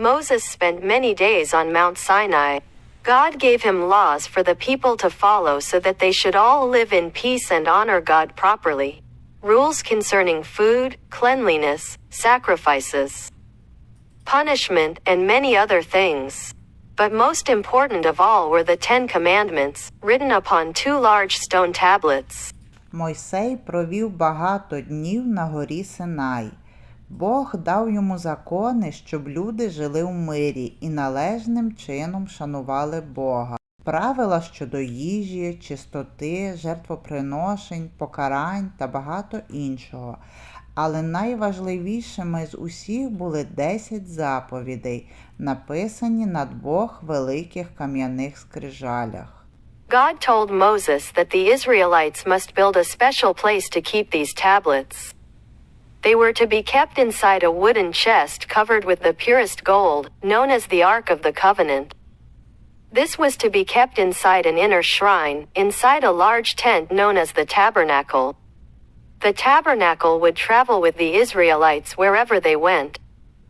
Moses spent many days on Mount Sinai. God gave him laws for the people to follow so that they should all live in peace and honor God properly. Rules concerning food, cleanliness, sacrifices, punishment, and many other things. But most important of all were the Ten Commandments, written upon two large stone tablets. Мойсей провів багато днів на горі Синай. Бог дав йому закони, щоб люди жили в мирі і належним чином шанували Бога. Правила щодо їжі, чистоти, жертвоприношень, покарань та багато іншого. Але найважливішими з усіх були 10 заповідей, написані на двох великих кам'яних скрижалях. God told Moses that the Israelites must build a special place to keep these tablets. They were to be kept inside a wooden chest covered with the purest gold, known as the Ark of the Covenant. This was to be kept inside an inner shrine, inside a large tent known as the tabernacle. The tabernacle would travel with the Israelites wherever they went.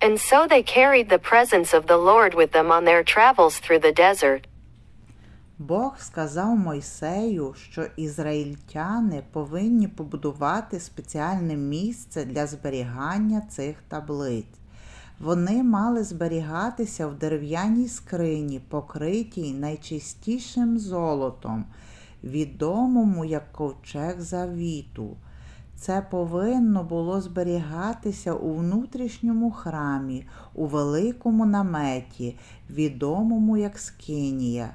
And so they carried the presence of the Lord with them on their travels through the desert. Бог сказав Мойсею, що ізраїльтяни повинні побудувати спеціальне місце для зберігання цих таблиць. Вони мали зберігатися в дерев'яній скрині, покритій найчистішим золотом, відомому як ковчег завіту. Це повинно було зберігатися у внутрішньому храмі, у великому наметі, відомому як Скинія.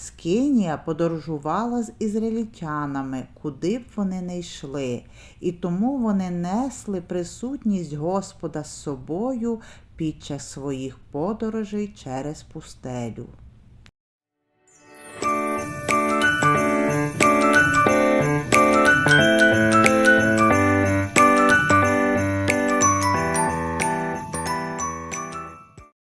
Скинія подорожувала з ізраїльтянами, куди б вони не йшли, і тому вони несли присутність Господа з собою під час своїх подорожей через пустелю.